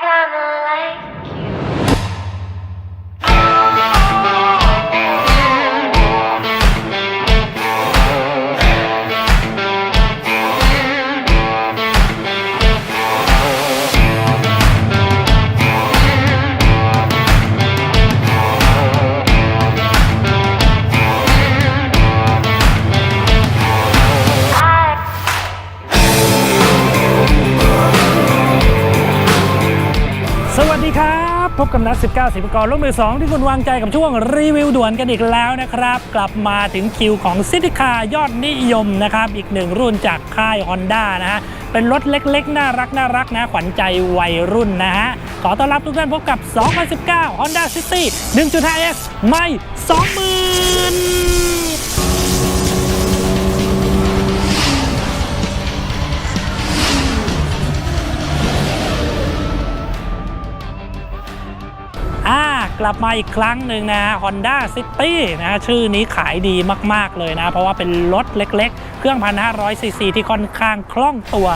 come alive. พบกับนัด 19สิบกรลูกมือ 2 ที่คุณวางใจกับช่วงรีวิวด่วนกันอีกแล้วนะครับ กลับมาถึงคิวของซิติคายอดนิยมนะครับ อีกหนึ่งรุ่นจากค่าย Honda นะฮะ เป็นรถเล็กๆ น่ารักน่ารักนะ ขวัญใจวัยรุ่นนะฮะ ขอต้อนรับทุกท่านพบกับ 2019 Honda City 1.5S ไม่ 20,000 กลับมาอีกครั้งหนึ่งนะ Honda City นะชื่อนี้ขายดีมาก ๆ เลยนะ เพราะว่าเป็นรถเล็ก ๆ เครื่องพันห้าร้อยซีซีที่ค่อนข้างคล่องตัว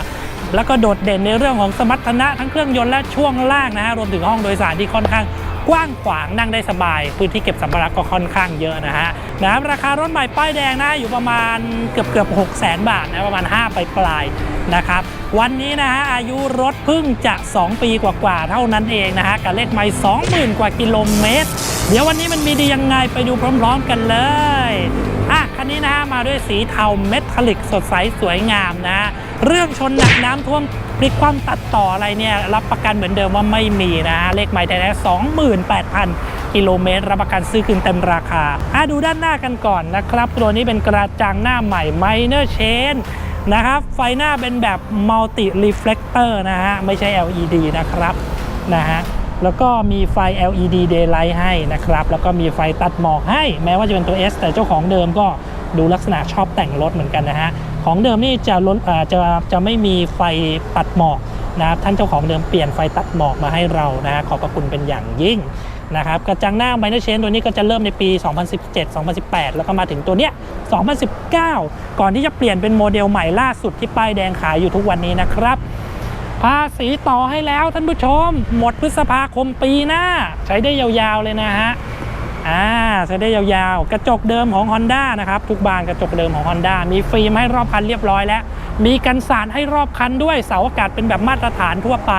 แล้วก็โดดเด่นในเรื่องของสมรรถนะทั้งเครื่องยนต์และช่วงล่างนะฮะรวมถึงห้องโดยสารที่ค่อนข้าง กว้างขวางนั่งได้สบาย พื้นที่เก็บสัมภาระก็ค่อนข้างเยอะนะฮะนะครับราคารถใหม่ป้ายแดงนะอยู่ประมาณเกือบเกือบ6 0 0 0 0บาทนะประมาณ 5 ไปปลายนะครับวันนี้นะฮะอายุรถเพิ่งจะ 2 ปีกว่าๆเท่านั้นเองนะฮะกับเลขไม่20,000 กว่ากิโลเมตร เดี๋ยววันนี้มันมีดียังไงไปดูพร้อมๆกันเลยอะคันนี้นะฮะมาด้วยสีเทาเมทัลลิกสดใสสวยงามนะ เรื่องชนหนักน้ำท่วมพลิกคว่ำตัดต่ออะไรเนี่ยรับประกันเหมือนเดิมว่าไม่มีนะฮะเลขไม่แท้ๆ28,000 กิโลเมตร รับประกันซื้อคืนเต็มราคาอะดูด้านหน้ากันก่อนนะครับ ตัวนี้เป็นกระจังหน้าใหม่ Minor Chain นะครับ ไฟหน้าเป็นแบบ Multi Reflector นะฮะ ไม่ใช่ LED นะครับนะฮะแล้วก็มีไฟ LED daylight ให้นะครับ แล้วก็มีไฟตัดหมอกให้ แม้ว่าจะเป็นตัว S แต่เจ้าของเดิมก็ดูลักษณะชอบแต่งรถเหมือนกันนะฮะ ของเดิมนี่จะลดอ่าจะจะไม่มีไฟตัดหมอกนะครับท่านเจ้าของเดิมเปลี่ยนไฟตัดหมอกมาให้เรานะฮะขอบพระคุณเป็นอย่างยิ่งนะครับกระจังหน้าไบเนอร์เชนตัวนี้ก็จะเริ่มในปี 2017 2018 แล้วก็มาถึงตัวเนี้ย 2019 ก่อนที่จะเปลี่ยนเป็นโมเดลใหม่ล่าสุดที่ป้ายแดงขายอยู่ทุกวันนี้นะครับ ภาษีต่อให้แล้วท่านผู้ชม หมดพฤษภาคมปีหน้า ใช้ได้ยาวๆเลยนะฮะ อ่าใช้ได้ยาวๆ กระจกเดิมของ Honda นะครับ ทุกบานกระจกเดิมของ Honda มีฟิล์มให้รอบคันเรียบร้อยแล้ว มีกันสาดให้รอบคันด้วยเสาอากาศเป็นแบบมาตรฐานทั่วไป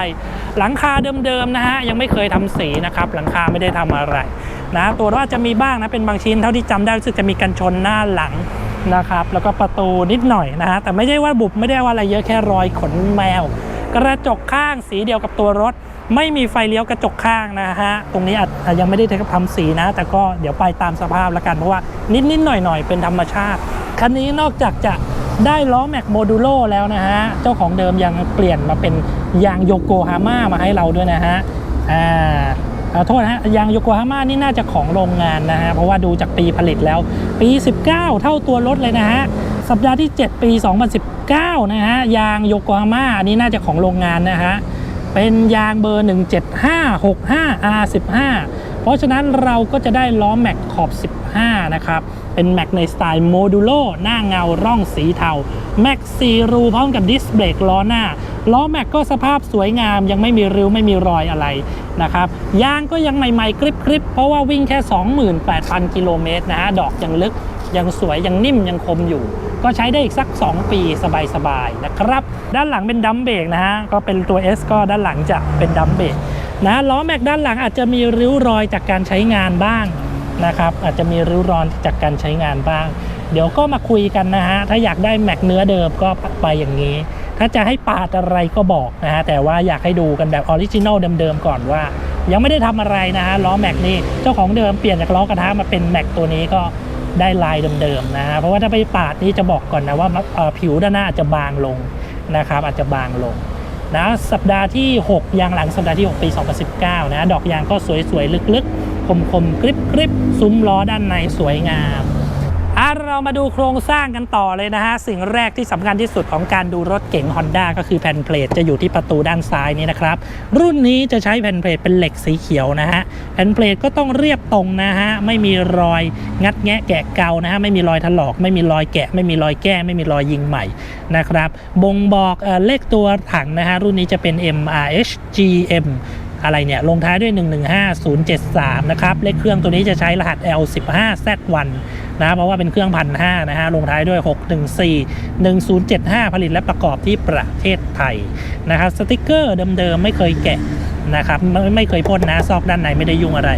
หลังคาเดิมๆนะฮะยังไม่เคยทำสีนะครับ หลังคาไม่ได้ทำอะไรนะตัวรถอาจะมีบ้างนะเป็นบางชิ้นเท่าที่จำได้รู้สึกจะมีกันชนหน้าหลังนะครับแล้วก็ประตูนิดหน่อยนะฮะแต่ไม่ได้ว่าบุบไม่ได้ว่าอะไรเยอะแค่รอยขนแมว กระจกข้างสีเดียวกับตัวรถ ไม่มีไฟเลี้ยวกระจกข้างนะฮะ ตรงนี้อาจยังไม่ได้ทำสีนะ แต่ก็เดี๋ยวไปตามสภาพแล้วกันเพราะว่านิดๆหน่อยๆ เป็นธรรมชาติ คันนี้นอกจากจะได้ล้อแม็กโมดูโลแล้วนะฮะ เจ้าของเดิมยังเปลี่ยนมาเป็นยางโยโกฮาม่ามาให้เราด้วยนะฮะ อ่าขอโทษนะฮะยางโยโกฮาม่านี่น่าจะของโรงงานนะฮะ เพราะว่าดูจากปีผลิตแล้ว ปี 19 เท่าตัวรถเลยนะฮะ สัปดาห์ที่ 7 ปี 2019 นะฮะ ยางโยโกฮาม่าอันนี้น่าจะของโรงงานนะฮะ เป็นยางเบอร์ 17565 R15 เพราะฉะนั้นเราก็จะได้ล้อแม็กขอบ 15 นะครับ เป็นแม็กในสไตล์โมดูโลหน้าเงาร่องสีเทาแม็ก4รูพร้อมกับดิสเบรกล้อหน้า ล้อแม็กก็สภาพสวยงามยังไม่มีริ้วไม่มีรอยอะไรนะครับยางก็ยังใหม่ๆกริบๆ เพราะว่าวิ่งแค่ 28,000 กิโลเมตรนะฮะดอกยังลึกยังสวยยังนิ่มยังคมอยู่ ก็ใช้ได้อีกสัก 2 ปีสบายๆนะครับ ด้านหลังเป็นดัมเบรกนะฮะก็เป็นตัว S ก็ด้านหลังจะเป็นดัมเบรกนะล้อแม็กด้านหลังอาจจะมีริ้วรอยจากการใช้งานบ้างนะครับอาจจะมีริ้วรอยจากการใช้งานบ้าง เดี๋ยวก็มาคุยกันนะฮะถ้าอยากได้แม็กเนื้อเดิมก็ไปอย่างนี้ ถ้าจะให้ปาดอะไรก็บอกนะฮะแต่ว่าอยากให้ดูกันแบบออริจินอลเดิมๆก่อนว่า ยังไม่ได้ทำอะไรนะฮะล้อแม็กนี่เจ้าของเดิมเปลี่ยนจากล้อกระทะมาเป็นแม็กตัวนี้ก็ ได้ลายเดิมๆนะฮะเพราะว่าถ้าไปปาดนี่จะบอกก่อนนะว่าผิวด้านหน้าอาจจะบางลงนะครับอาจจะบางลงนะสัปดาห์ที่ 6 ยางหลังสัปดาห์ที่ 6 ปี 2019 นะ ดอกยางก็สวยๆ ลึกๆ คมๆกริบๆ ซุ้มล้อด้านในสวยงาม อะเรามาดูโครงสร้างกันต่อเลยนะฮะ สิ่งแรกที่สำคัญที่สุดของการดูรถเก๋ง Honda ก็คือแผ่นเพลทจะอยู่ที่ประตูด้านซ้ายนี้นะครับ รุ่นนี้จะใช้แผ่นเพลทเป็นเหล็กสีเขียวนะฮะ แผ่นเพลทก็ต้องเรียบตรงนะฮะ ไม่มีรอยงัดแงะแกะเกานะฮะ ไม่มีรอยถลอก ไม่มีรอยแกะ ไม่มีรอยแก้ไม่มีรอยยิงใหม่นะครับ บ่งบอกเอ่อเลขตัวถังนะฮะ รุ่นนี้จะเป็น MRH GM อะไรเนี่ย ลงท้ายด้วย 115073 นะครับ เลขเครื่องตัวนี้จะใช้รหัส L15Z1 นะเพราะว่าเป็นเครื่องพันห้านะฮะลงท้ายด้วย 614 1075 ผลิตและประกอบที่ประเทศไทยนะครับสติกเกอร์เดิมๆ ไม่เคยแกะนะครับไม่ไม่เคยพ่นนะซอกด้านในไม่ได้ยุ่งอะไร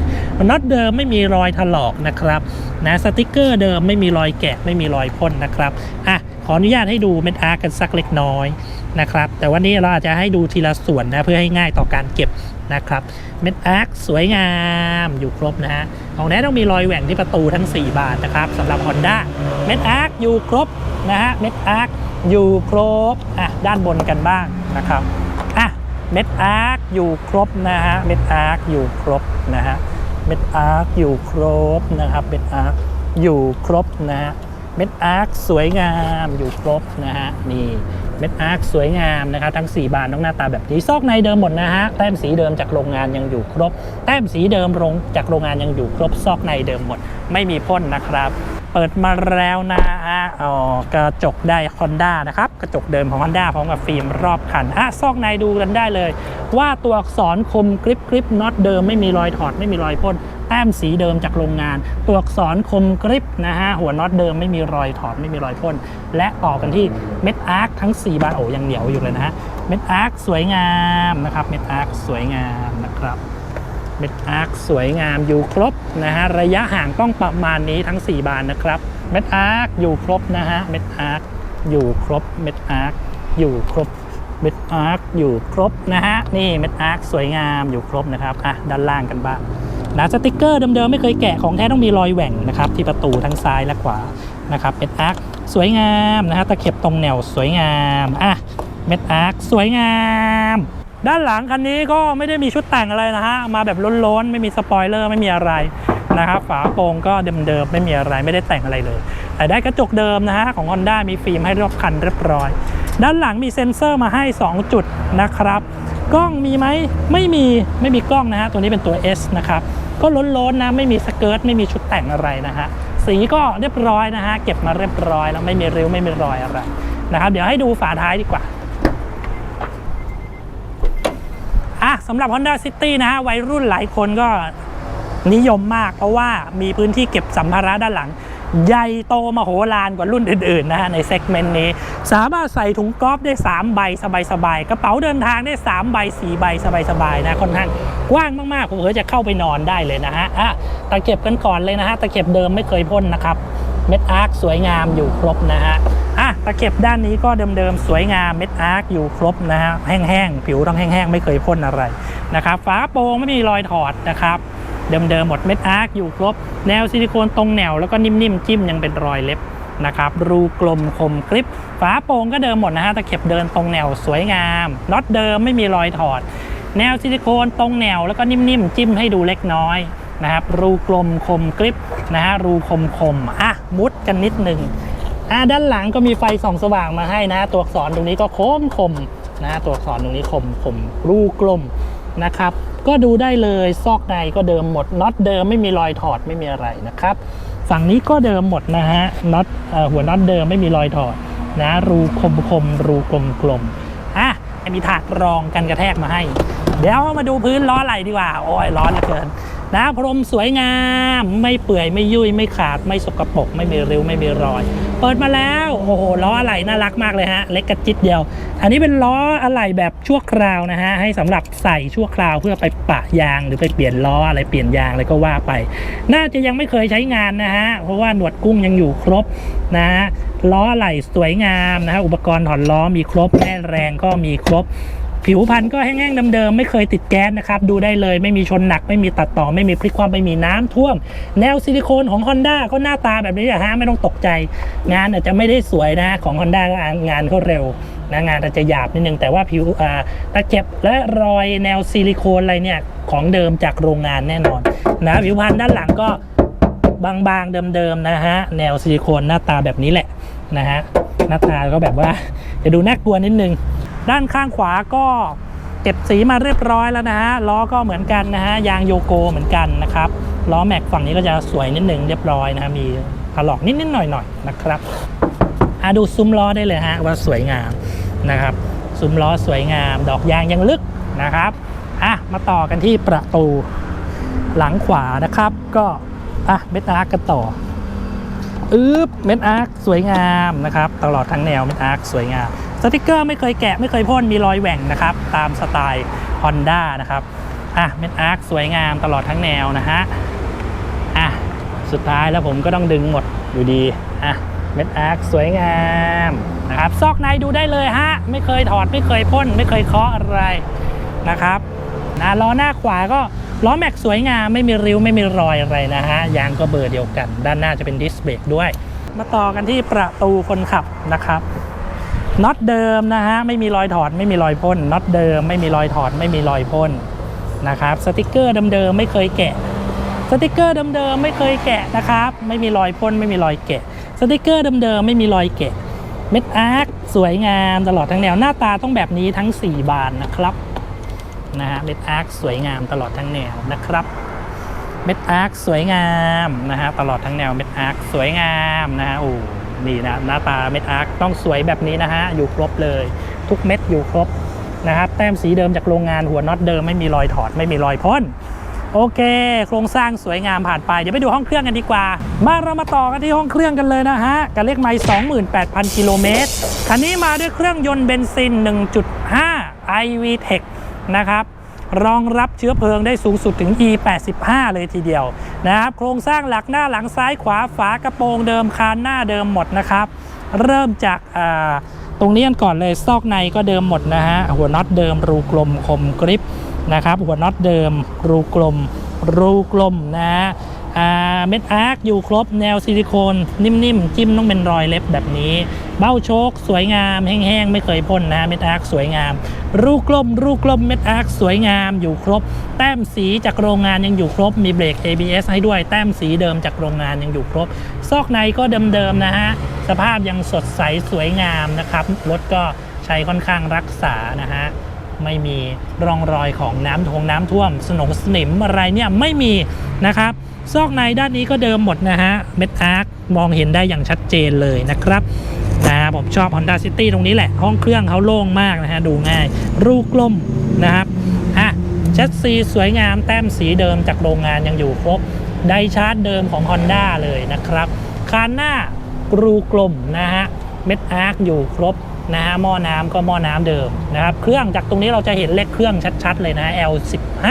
น็อตเดิมไม่มีรอยถลอกนะครับนะสติกเกอร์เดิมไม่มีรอยแกะไม่มีรอยพ่นนะครับอะ ขออนุญาตให้ดูเม็ดอาร์กันสักเล็กน้อยนะครับ แต่วันนี้เราอาจจะให้ดูทีละส่วนนะเพื่อให้ง่ายต่อการเก็บนะครับ เม็ดอาร์สวยงามอยู่ครบนะฮะของแท้ต้องมีรอยแหว่งที่ประตูทั้ง 4 บานนะครับสำหรับ Honda เม็ดอาร์อยู่ครบนะฮะเม็ดอาร์อยู่ครบอะด้านบนกันบ้างนะครับอะเม็ดอาร์อยู่ครบนะฮะเม็ดอาร์อยู่ครบนะฮะเม็ดอาร์อยู่ครบนะครับเม็ดอาร์อยู่ครบนะฮะ เม็ดอาร์คสวยงามอยู่ครบนะฮะนี่เม็ดอาร์คสวยงามนะครับทั้ง 4 บานต้องหน้าตาแบบนี้ซอกในเดิมหมดนะฮะแต้มสีเดิมจากโรงงานยังอยู่ครบ แต้มสีเดิมลงจากโรงงานยังอยู่ครบซอกในเดิมหมด ไม่มีพ่นนะครับ เปิดมาแล้วนะฮะอ๋อกระจกได้ Honda นะครับ กระจกเดิมของ Honda พร้อมกับฟิล์มรอบคันอะซอกในดูกันได้เลย ว่าตัวอักษรคมกริบกริบน็อตเดิมไม่มีรอยถอดไม่มีรอยพ่นแต้มสีเดิมจากโรงงาน ตัวอักษรคมกริบนะฮะหัวน็อตเดิมไม่มีรอยถอดไม่มีรอยพ่นและต่อกันที่เม็ดอาร์คทั้ง 4 บานโอ้ยังเหนียวอยู่เลยนะฮะเม็ดอาร์คสวยงามนะครับเม็ดอาร์คสวยงามนะครับ เม็ดอาร์คสวยงามอยู่ครบนะฮะระยะห่างต้องประมาณนี้ทั้ง 4 บานนะครับเม็ดอาร์คอยู่ครบนะฮะเม็ดอาร์คอยู่ครบเม็ดอาร์คอยู่ครบเม็ดอาร์คอยู่ครบนะฮะนี่เม็ดอาร์คสวยงามอยู่ครบนะครับอะด้านล่างกันบ้างนะสติกเกอร์เดิมๆไม่เคยแกะของแท้ต้องมีรอยแหว่งนะครับที่ประตูทั้งซ้ายและขวานะครับเม็ดอาร์คสวยงามนะฮะตะเข็บตรงแนวสวยงามอะเม็ดอาร์คสวยงาม ด้านหลังคันนี้ก็ไม่ได้มีชุดแต่งอะไรนะฮะ มาแบบล้นๆ ไม่มีสปอยเลอร์ไม่มีอะไรนะครับ ฝาโปร่งก็เดิมๆไม่มีอะไรไม่ได้แต่งอะไรเลย แต่ได้กระจกเดิมนะฮะของ Honda มีฟิล์มให้รอบคันเรียบร้อย ด้านหลังมีเซ็นเซอร์มาให้ 2 จุดนะครับ กล้องมีไหมไม่มีไม่มีกล้องนะฮะตัวนี้เป็นตัว S นะครับก็ล้นๆนะไม่มีสเกิร์ตไม่มีชุดแต่งอะไรนะฮะสีก็เรียบร้อยนะฮะเก็บมาเรียบร้อยแล้วไม่มีริ้วไม่มีรอยอะไรนะครับเดี๋ยวให้ดูฝาท้ายดีกว่า อะ สำหรับ Honda City นะฮะวัยรุ่นหลายคนก็นิยมมาก เพราะว่ามีพื้นที่เก็บสัมภาระด้านหลัง ใหญ่โตมโหฬารกว่ารุ่นอื่นๆนะฮะในเซกเมนต์นี้ สามารถใส่ถุงกอล์ฟได้ 3 ใบสบายๆ กระเป๋าเดินทางได้ 3 ใบ 4 ใบสบายๆนะค่อนข้างกว้างมากๆผมเผลอจะเข้าไปนอนได้เลยนะฮะอะตะเก็บกันก่อนเลยนะฮะตะเก็บเดิมไม่เคยพ่นนะครับ เม็ดอาร์คสวยงามอยู่ครบนะฮะอะตะเก็บด้านนี้ก็เดิมๆ สวยงามเม็ดอาร์คอยู่ครบนะฮะแห้งๆ ผิวต้องแห้งๆ ไม่เคยพ่นอะไรนะครับฝาโปรงไม่มีรอยถอดนะครับเดิมๆหมดเม็ดอาร์คอยู่ครบ แนวซิลิโคนตรงแนวแล้วก็นิ่มๆ จิ้มยังเป็นรอยเล็บนะครับรูกลมคมกริบฝาโปรงก็เดิมหมดนะฮะตะเข็บเดินตรงแนวสวยงามน็อตเดิมไม่มีรอยถอด แนวซิลิโคนตรงแนวแล้วก็นิ่มๆ จิ้มให้ดูเล็กน้อยนะครับรูกลมคมกริบ นะฮะรูคมคมอะมุดกันนิดหนึ่งอะด้านหลังก็มีไฟส่องสว่างมาให้นะ ตัวอักษรตรงนี้ก็คมคมนะฮะตัวอักษรตรงนี้คมคมรูกลมนะครับ ก็ดูได้เลยซอกในก็เดิมหมดน็อตเดิมไม่มีรอยถอดไม่มีอะไรนะครับฝั่งนี้ก็เดิมหมดนะฮะน็อตเอ่อหัวน็อตเดิมไม่มีรอยถอดนะรูคมคมรูกลมกลมอะมีถาดรองกันกระแทกมาให้ เดี๋ยวมาดูพื้นล้อไหลดีกว่า โอ้ยร้อนเหลือเกิน นะพรมสวยงาม ไม่เปื่อยไม่ยุ่ยไม่ขาดไม่สกปรกไม่มีริ้วไม่มีรอย เปิดมาแล้วโอ้โหล้ออะไหล่น่ารักมากเลยฮะเล็กกระจิตเดียว อันนี้เป็นล้ออะไหล่แบบชั่วคราวนะฮะให้สำหรับใส่ชั่วคราวเพื่อไปปะยางหรือไปเปลี่ยนล้ออะไรเปลี่ยนยางอะไรก็ว่าไป น่าจะยังไม่เคยใช้งานนะฮะเพราะว่าหนวดกุ้งยังอยู่ครบนะฮะล้ออะไหล่สวยงามนะฮะอุปกรณ์ถอนล้อมีครบแม่แรงก็มีครบ ผิวพันธุ์ก็แห้งๆเดิมๆไม่เคยติดแก๊สนะครับ ดูได้เลยไม่มีชนหนักไม่มีตัดต่อ ไม่มีพลิกความไม่มีน้ำท่วม แนวซิลิโคนของ Honda ก็หน้าตาแบบนี้อะฮะไม่ต้องตกใจ งานอาจจะไม่ได้สวยนะของ Honda ก็งานเขาเร็วนะงานอาจจะหยาบนิดนึงแต่ว่าผิวอ่าตะเก็บและรอยแนวซิลิโคนอะไรเนี่ยของเดิมจากโรงงานแน่นอนนะผิวพันธุ์ด้านหลังก็บางๆเดิมๆนะฮะแนวซิลิโคนหน้าตาแบบนี้แหละนะฮะหน้าตาก็แบบว่าจะดูน่ากลัวนิดนึง ด้านข้างขวาก็เก็บสีมาเรียบร้อยแล้วนะฮะล้อก็เหมือนกันนะฮะยางโยโกเหมือนกันนะครับล้อแม็กฝั่งนี้ก็จะสวยนิดนึงเรียบร้อยนะฮะมีถลอกนิดๆหน่อยๆนะครับอะดูซุ้มล้อได้เลยฮะว่าสวยงามนะครับซุ้มล้อสวยงาม ดอกยางยังลึกนะครับอะมาต่อกันที่ประตูหลังขวานะครับ ก็อะเมตาร์กกันต่ออึ๊บเม็ดอาร์สวยงามนะครับ ตลอดทั้งแนวเม็ดอาร์สวยงาม สติกเกอร์ไม่เคยแกะไม่เคยพ่นมีรอยแหว่งนะครับ ตามสไตล์ Honda นะครับอะเม็ดอาร์คสวยงามตลอดทั้งแนวนะฮะอะสุดท้ายแล้วผมก็ต้องดึงหมดอยู่ดีอะเม็ดอาร์คสวยงามนะครับซอกในดูได้เลยฮะไม่เคยถอดไม่เคยพ่นไม่เคยเคาะอะไรนะครับนะล้อหน้าขวาก็ล้อแม็กสวยงามไม่มีริ้วไม่มีรอยอะไรนะฮะยางก็เบอร์เดียวกัน ด้านหน้าจะเป็นดิสเบรกด้วย มาต่อกันที่ประตูคนขับนะครับ น็อตเดิมนะฮะไม่มีรอยถอดไม่มีรอยพ่นน็อตเดิมไม่มีรอยถอดไม่มีรอยพ่นนะครับสติกเกอร์เดิมๆไม่เคยแกะ สติกเกอร์เดิมๆไม่เคยแกะนะครับไม่มีรอยพ่นไม่มีรอยแกะ สติกเกอร์เดิมๆไม่มีรอยแกะเม็ดอาร์คสวยงามตลอดทั้งแนวหน้าตาต้องแบบนี้ทั้ง 4 บานนะครับนะฮะเม็ดอาร์คสวยงามตลอดทั้งแนวนะครับเม็ดอาร์คสวยงามนะฮะตลอดทั้งแนวเม็ดอาร์คสวยงามนะฮะโอ้ นี่นะหน้าตาเม็ดอาร์คต้องสวยแบบนี้นะฮะ อยู่ครบเลย ทุกเม็ดอยู่ครบนะครับ แต้มสีเดิมจากโรงงานหัวน็อตเดิมไม่มีรอยถอดไม่มีรอยพ่นโอเค โครงสร้างสวยงามผ่านไป เดี๋ยวไปดูห้องเครื่องกันดีกว่า มาเรามาต่อกันที่ห้องเครื่องกันเลยนะฮะกับเลขไมล์28,000 กิโลเมตร คันนี้มาด้วยเครื่องยนต์เบนซิน 1.5 iVTEC นะครับ รองรับเชื้อเพลิงได้สูงสุดถึง E85 เลยทีเดียวนะครับโครงสร้างหลักหน้าหลังซ้ายขวาฝากระโปรงเดิมคานหน้าเดิมหมดนะครับ เริ่มจากตรงนี้กันก่อนเลยซอกในก็เดิมหมดนะฮะหัวน็อตเดิมรูกลมคมกริปนะครับหัวน็อตเดิมรูกลมรูกลมนะฮะ เม็ดอาร์คอยู่ครบแนวซิลิโคนนิ่มๆ จิ้มต้องเป็นรอยเล็บแบบนี้ เบ้าโชค สวยงาม แห้งๆ ไม่เคยพ่นนะเม็ดอาร์คสวยงาม รูกลมรูกลมเม็ดอาร์คสวยงามอยู่ครบ แต้มสีจากโรงงานยังอยู่ครบมีเบรก ABS ให้ด้วยแต้มสีเดิมจากโรงงานยังอยู่ครบ ซอกในก็เดิมๆนะฮะสภาพยังสดใสสวยงามนะครับรถก็ใช้ค่อนข้างรักษานะฮะไม่มีร่องรอยของน้ำทงน้ำท่วม สนงสนิมอะไรเนี่ยไม่มี นะครับ ซอกในด้านนี้ก็เดิมหมดนะฮะเม็ดอาร์คมองเห็นได้อย่างชัดเจนเลยนะครับนะผมชอบ Honda City ตรงนี้แหละ ห้องเครื่องเขาโล่งมากนะฮะ ดูง่าย รูกลมนะครับอะแชสซีสวยงามแต้มสีเดิมจากโรงงานยังอยู่ครบ ไดชาร์จเดิมของ Honda เลยนะครับคานหน้ารูกลมนะฮะ เม็ดอาร์คอยู่ครบนะฮะหม้อน้ำก็หม้อน้ำเดิมนะครับ เครื่องจากตรงนี้เราจะเห็นเลขเครื่องชัดๆเลยนะ L15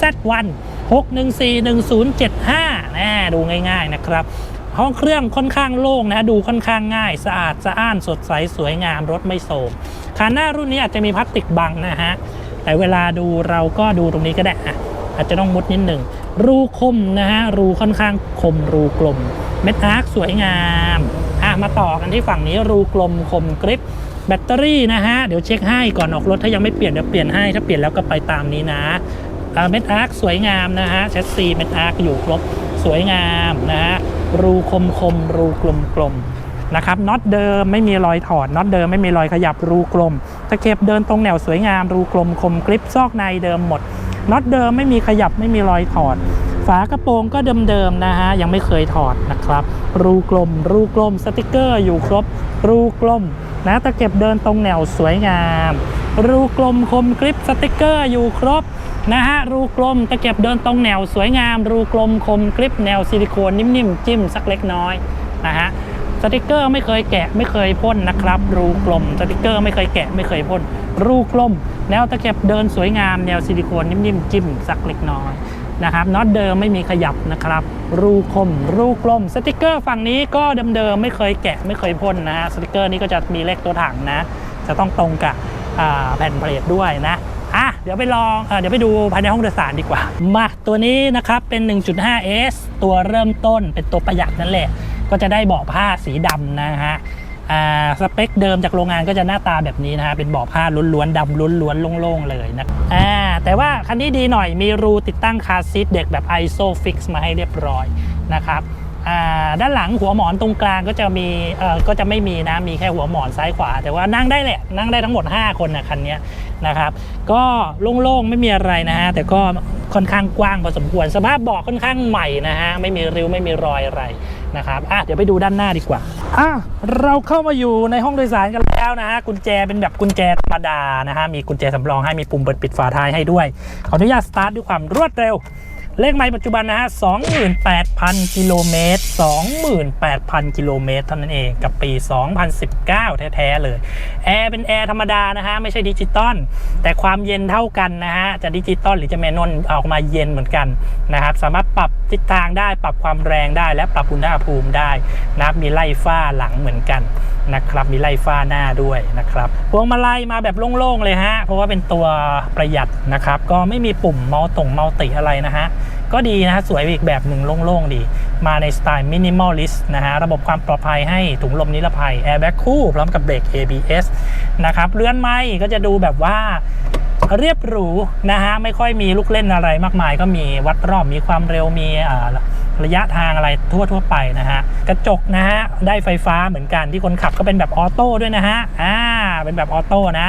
Z1 6141075นะดูง่าย ๆ นะครับ ห้องเครื่องค่อนข้างโล่งนะ ดูค่อนข้างง่าย สะอาดสะอ้านสดใสสวยงามรถไม่โสมคันหน้ารุ่นนี้อาจจะมีพลาสติกบังนะฮะ แต่เวลาดูเราก็ดูตรงนี้ก็ได้อะอาจจะต้องมุดนิดหนึ่ง รูคมนะฮะ รูค่อนข้างคมรูกลม เม็ดอาร์คสวยงามอะมาต่อกันที่ฝั่งนี้รูกลมคมกริปแบตเตอรี่นะฮะ เดี๋ยวเช็คให้ก่อนออกรถถ้ายังไม่เปลี่ยนเดี๋ยวเปลี่ยนให้ถ้าเปลี่ยนแล้วก็ไปตามนี้นะ เม็ดอาร์คสวยงามนะฮะแชสซีเม็ดอาร์คอยู่ครบสวยงามนะฮะรูคมคมรูกลมกลมนะครับน็อตเดิมไม่มีรอยถอดน็อตเดิมไม่มีรอยขยับรูกลมตะเข็บเดินตรงแนวสวยงาม รูกลมคมกริปซอกในเดิมหมดน็อตเดิมไม่มีขยับไม่มีรอยถอด ฝากระโปรงก็เดิมๆนะฮะยังไม่เคยถอดนะครับ รูกลม รูกลมสติกเกอร์อยู่ครบ รูกลมนะตะเก็บเดินตรงแนวสวยงาม รูกลมคมกริปสติกเกอร์อยู่ครบ นะฮะรูกลมตะเก็บเดินตรงแนวสวยงาม รูกลมคมกริปแนวซิลิโคนนิ่มๆ จิ้มสักเล็กน้อยนะฮะสติกเกอร์ไม่เคยแกะไม่เคยพ่นนะครับ รูกลมสติกเกอร์ไม่เคยแกะไม่เคยพ่นรูกลม แนวตะเข็บเดินสวยงามแนวซิลิโคนนิ่มๆ จิ้มสักเล็กน้อยนะครับน็อตเดิมไม่มีขยับนะครับ รูคม รูกลม สติกเกอร์ฝั่งนี้ก็เดิมๆไม่เคยแกะไม่เคยพ่นนะฮะสติกเกอร์นี้ก็จะมีเลขตัวถังนะ จะต้องตรงกับแผ่นเพลทด้วยนะ อะเดี๋ยวไปลองเอเดี๋ยวไปดูภายในห้องโดยสารดีกว่า มาตัวนี้นะครับเป็น 1.5S ตัวเริ่มต้นเป็นตัวประหยัดนั่นแหละ ก็จะได้เบาะผ้าสีดำนะฮะสเปคเดิมจากโรงงานก็จะหน้าตาแบบนี้นะฮะ เป็นเบาะผ้าล้วนๆดำล้วนๆโล่งๆ เลยนะอ่าแต่ว่าคันนี้ดีหน่อยมีรูติดตั้งคาซีทเด็กแบบ ISO fix มาให้เรียบร้อยนะครับด้านหลังหัวหมอนตรงกลางก็จะมีก็จะไม่มีนะ มีแค่หัวหมอนซ้ายขวา แต่ว่านั่งได้แหละ นั่งได้ทั้งหมด 5 คนนะคันนี้ นะครับ ก็โล่งๆไม่มีอะไรนะฮะแต่ก็ค่อนข้างกว้างพอสมควร สภาพเบาะค่อนข้างใหม่นะฮะไม่มีริ้วไม่มีรอยอะไรนะครับอะเดี๋ยวไปดูด้านหน้าดีกว่าอะเราเข้ามาอยู่ในห้องโดยสารกันแล้วนะฮะกุญแจเป็นแบบกุญแจธรรมดานะฮะมีกุญแจสำรองให้มีปุ่มเปิดปิดฝาท้ายให้ด้วยขออนุญาตสตาร์ทด้วยความรวดเร็ว เลขไมล์ปัจจุบันนะฮะ 28,000 กิโลเมตร 28,000 กิโลเมตรเท่านั้นเอง กับปี 2019 แท้ ๆ เลย แอร์เป็นแอร์ธรรมดานะฮะ ไม่ใช่ดิจิตอล แต่ความเย็นเท่ากันนะฮะ จะดิจิตอลหรือจะแมนนวลออกมาเย็นเหมือนกันนะครับ สามารถปรับทิศทางได้ ปรับความแรงได้ และปรับอุณหภูมิได้นะครับ มีไล่ฝ้าหลังเหมือนกัน นะครับมีไล่ฟ้าหน้าด้วยนะครับพวงมาลัยมาแบบโล่งๆเลยฮะเพราะว่าเป็นตัวประหยัดนะครับก็ไม่มีปุ่มเมาส์ตรงเมาส์ติอะไรนะฮะก็ดีนะฮะสวยอีกแบบหนึ่งโล่งๆดี มาในสไตล์มินิมอลลิสต์นะฮะระบบความปลอดภัยให้ถุงลมนิรภัยแอร์แบ็กคู่พร้อมกับเบรก ABS นะครับเลื่อนไม้ก็จะดูแบบว่าเรียบหรูนะฮะไม่ค่อยมีลูกเล่นอะไรมากมาย ก็มีวัดรอบมีความเร็วมีอ่า ระยะทางอะไรทั่วทั่วไปนะฮะกระจกนะฮะได้ไฟฟ้าเหมือนกันที่คนขับก็เป็นแบบออโต้ด้วยนะฮะอ่าเป็นแบบออโต้นะ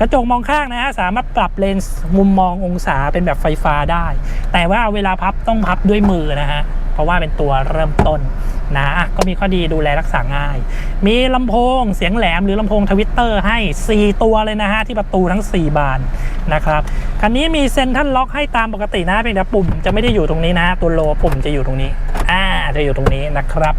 กระจกมองข้างนะฮะสามารถปรับเลนส์มุมมององศาเป็นแบบไฟฟ้าได้ แต่ว่าเวลาพับต้องพับด้วยมือนะฮะ เพราะว่าเป็นตัวเริ่มต้นนะก็มีข้อดีดูแลรักษาง่าย มีลำโพงเสียงแหลมหรือลำโพงทวิตเตอร์ให้ 4 ตัวเลยนะฮะ ที่ประตูทั้ง 4 บานนะครับคันนี้มีเซ็นทรัลล็อกให้ตามปกตินะเพียงแต่ปุ่มจะไม่ได้อยู่ตรงนี้นะ ตัวโลปุ่มจะอยู่ตรงนี้อ่าจะอยู่ตรงนี้นะครับ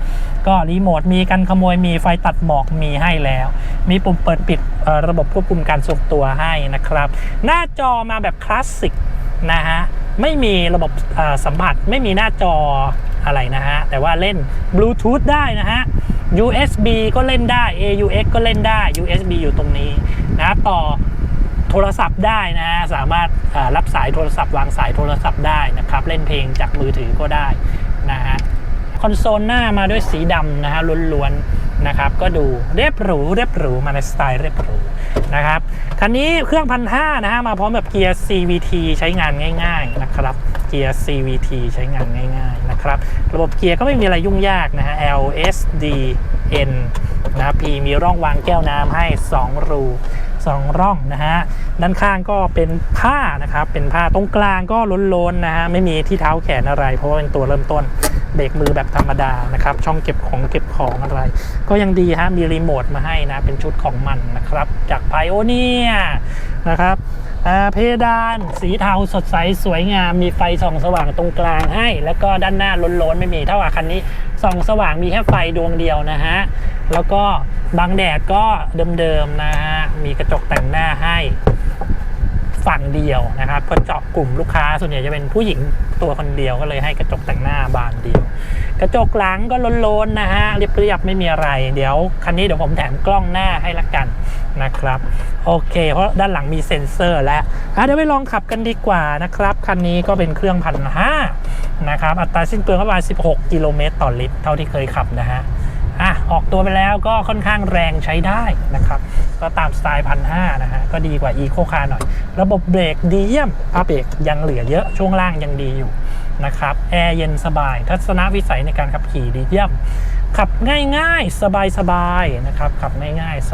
ก็รีโมทมีกันขโมยมีไฟตัดหมอกมีให้แล้ว มีปุ่มเปิดปิดระบบควบคุมการทรงตัวให้นะครับ หน้าจอมาแบบคลาสสิก นะฮะไม่มีระบบสัมผัสไม่มีหน้าจออะไรนะฮะ แต่ว่าเล่นบลูทูธได้นะฮะ USB ก็เล่นได้ AUX ก็เล่นได้ USB อยู่ตรงนี้นะต่อโทรศัพท์ได้นะสามารถรับสายโทรศัพท์วางสายโทรศัพท์ได้นะครับ เล่นเพลงจากมือถือก็ได้นะฮะคอนโซลหน้ามาด้วยสีดำนะฮะล้วนๆ นะครับ ก็ดูเรียบหรูเรียบหรูมาในสไตล์เรียบหรูนะครับ คันนี้เครื่องพันห้านะฮะมาพร้อมแบบเกียร์ CVT ใช้งานง่าย ๆ นะครับเกียร์ CVT ใช้งานง่ายๆนะครับ ระบบเกียร์ก็ไม่มีอะไรยุ่งยากนะฮะ L S D N นะ P มีร่องวางแก้วน้ำให้ 2 รูสองร่องนะฮะ ด้านข้างก็เป็นผ้านะครับ เป็นผ้าตรงกลางก็ล้นๆนะฮะ ไม่มีที่เท้าแขนอะไร เพราะว่าเป็นตัวเริ่มต้น เบรกมือแบบธรรมดานะครับ ช่องเก็บของเก็บของอะไร ก็ยังดีฮะมีรีโมทมาให้นะ เป็นชุดของมันนะครับ จากไพโอเนียนะครับเพดานสีเทาสดใสสวยงาม มีไฟส่องสว่างตรงกลางให้ แล้วก็ด้านหน้าล้นๆ ไม่มีเท่ากับคันนี้ส่องสว่างมีแค่ไฟดวงเดียวนะฮะ แล้วก็บังแดดก็เดิมๆนะฮะ มีกระจกแต่งหน้าให้ ฝั่งเดียวนะครับก็เจาะกลุ่มลูกค้าส่วนใหญ่จะเป็นผู้หญิงตัวคนเดียวก็เลยให้กระจกแต่งหน้าบานเดียว กระจกหลังก็โลนๆนะฮะเรียบๆไม่มีอะไร เดี๋ยวคันนี้เดี๋ยวผมแถมกล้องหน้าให้ละกันนะครับโอเค เพราะด้านหลังมีเซ็นเซอร์แล้วเดี๋ยวไปลองขับกันดีกว่านะครับ คันนี้ก็เป็นเครื่องพันห้านะครับอัตราสิ้นเปลืองประมาณ16 กิโลเมตรต่อลิตรเท่าที่เคยขับนะฮะ อะออกตัวไปแล้วก็ค่อนข้างแรงใช้ได้นะครับ ก็ตามสไตล์พันห้านะฮะก็ดีกว่าอีโคคาร์หน่อย ระบบเบรกดีเยี่ยมผ้าเบรกยังเหลือเยอะช่วงล่างยังดีอยู่นะครับแอร์เย็นสบาย ทัศนวิสัยในการขับขี่ดีเยี่ยม ขับง่ายๆ สบายๆนะครับขับง่ายๆ ส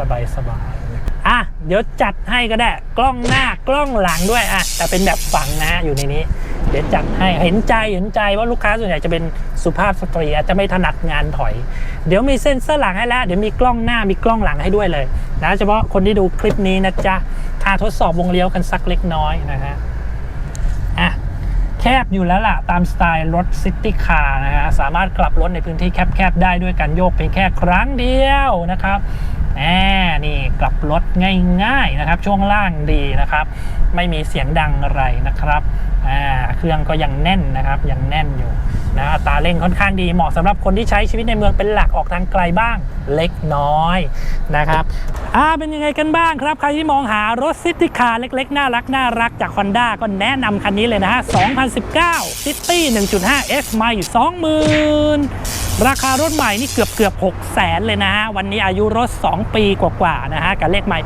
บายๆอะเดี๋ยวจัดให้ก็ได้ กล้องหน้ากล้องหลังด้วยอะแต่เป็นแบบฝังนะอยู่ในนี้ เดี๋ยวจัดให้เห็นใจเห็นใจว่าลูกค้าส่วนใหญ่จะเป็นสุภาพสตรีอาจจะไม่ถนัดงานถอย เดี๋ยวมีเซ็นเซอร์หลังให้แล้ว เดี๋ยวมีกล้องหน้ามีกล้องหลังให้ด้วยเลยนะเฉพาะคนที่ดูคลิปนี้นะจ๊ะอาทดสอบวงเลี้ยวกันสักเล็กน้อยนะฮะอะแคบอยู่แล้วล่ะ ตามสไตล์รถซิตี้คาร์นะฮะสามารถกลับรถในพื้นที่แคบๆได้ด้วยการโยกเพียงแค่ครั้งเดียวนะครับแหมนี่กลับรถง่ายๆนะครับ ช่วงล่างดีนะครับ ไม่มีเสียงดังอะไรนะครับ อ่าเครื่องก็ยังแน่นนะครับยังแน่นอยู่นะอัตราเร่งค่อนข้างดีเหมาะสำหรับคนที่ใช้ชีวิตในเมืองเป็นหลักออกทางไกลบ้างเล็กน้อยนะครับอ่าเป็นยังไงกันบ้างครับ ใครที่มองหารถซิตี้คาร์เล็กๆ น่ารักน่ารักจาก Honda ก็แนะนำคันนี้เลยนะฮะ 2019 City 1.5 S มาอยู่20,000 ราคารถใหม่นี่เกือบเกือบ6แสนเลยนะฮะ วันนี้อายุรถ 2 ปีกว่าๆนะฮะ กับเลขใหม่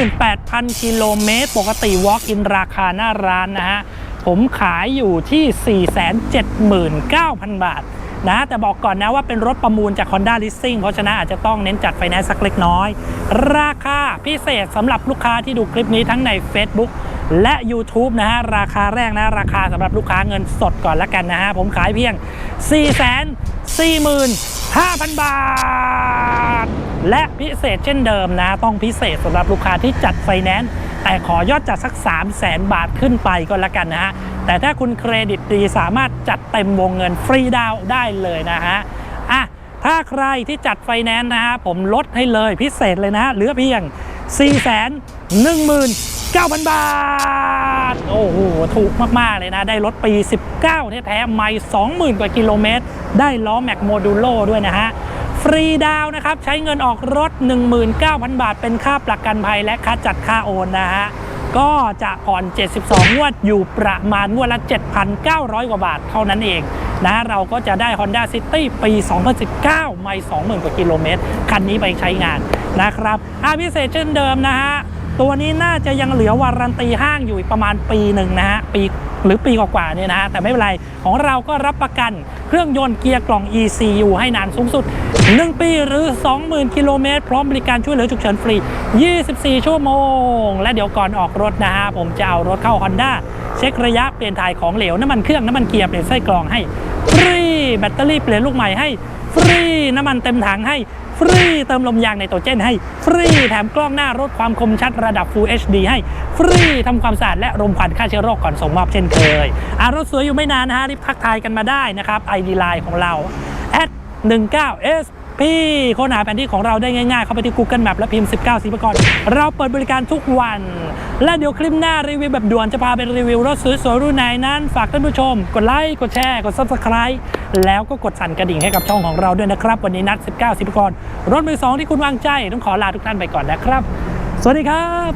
28,000 กิโลเมตร ปกติ Walk in ราคาหน้าร้านนะฮะ ผมขายอยู่ที่ 479,000 บาทนะแต่บอกก่อนนะว่าเป็นรถประมูลจาก Honda Leasing เพราะฉะนั้นอาจจะต้องเน้นจัดไฟแนนซ์สักเล็กน้อย ราคาพิเศษสำหรับลูกค้าที่ดูคลิปนี้ทั้งใน Facebook และ YouTube นะฮะ ราคาแรกนะ ราคาสำหรับลูกค้าเงินสดก่อนละกันนะฮะ ผมขายเพียง 4 4 5,000บาท และพิเศษเช่นเดิมนะ ต้องพิเศษสำหรับลูกค้าที่จัดไฟแนนซ์ แต่ขอยอดจัดสัก 3 0 0แสนบาทขึ้นไปก็แล้วกันนะฮะ แต่ถ้าคุณเครดิตดีสามารถจัดเต็มวงเงินฟรีดาวได้เลยนะฮะอะถ้าใครที่จัดไฟแนนซ์นะฮะผมลดให้เลยพิเศษเลยนะฮะเหลือเพียง 4 1 1 9 0 0 บาท โอ้โห ถูกมาก ๆ เลยนะ ได้รถปี 19 แท้ๆไม่20,000 กว่ากิโลเมตร ได้ล้อแม็กโมดูโลด้วยนะฮะ ฟรีดาวนะครับ ใช้เงินออกรถ 19,000 บาท เป็นค่าประกันภัยและค่าจัดค่าโอนนะฮะ ก็จะผ่อน 72 งวดอยู่ประมาณงวดละ 7,900 กว่าบาทเท่านั้นเองนะเราก็จะได้ Honda City ปี 2019 ไม่ 20,000 กว่ากิโลเมตร คันนี้ไปใช้งานนะครับอาพิเศษเช่นเดิมนะฮะ ตัวนี้น่าจะยังเหลือวารันตีห้างอยู่อีกประมาณปีหนึ่งนะฮะปีหรือปีกว่าๆเนี่ยนะฮะแต่ไม่เป็นไรของเราก็รับประกันเครื่องยนต์เกียร์กล่อง ECU ให้นานสูงสุด 1 ปีหรือ 20,000 กิโลเมตร พร้อมบริการช่วยเหลือฉุกเฉินฟรี 24 ชั่วโมง และเดี๋ยวก่อนออกรถนะฮะผมจะเอารถเข้า Honda เช็คระยะเปลี่ยนถ่ายของเหลว น้ำมันเครื่องน้ำมันเกียร์เปลี่ยนไส้กรองให้ฟรีแบตเตอรี่เปลี่ยนลูกใหม่ให้ฟรีน้ำมันเต็มถังให้ รีเติมลมยางในตัวเจนให้ฟรีแถมกล้องหน้ารถความคมชัดระดับ Full HD ให้ฟรีทำความสะอาดและรมควันฆ่าเชื้อโรคก่อนส่งมอบเช่นเคยอ่ารถสวยอยู่ไม่นานนะฮะรีบทักทายกันมาได้นะครับ ID Line ของเรา @19s SP ค้นหาแผนที่ของเราได้ง่ายๆ เข้าไปที่ Google Map และพิมพ์ 19สีประกอรเราเปิดบริการทุกวัน และเดี๋ยวคลิปหน้ารีวิวแบบด่วนจะพาไปรีวิวรถสวยๆรุ่นไหนนั้น ฝากท่านผู้ชม กดไลค์กดแชร์กด Subscribe แล้วก็กดสั่นกระดิ่งให้กับช่องของเราด้วยนะครับ วันนี้นัด 19สีประกอรรถมือสองที่คุณวางใจต้องขอลาทุกท่านไปก่อนนะครับ สวัสดีครับ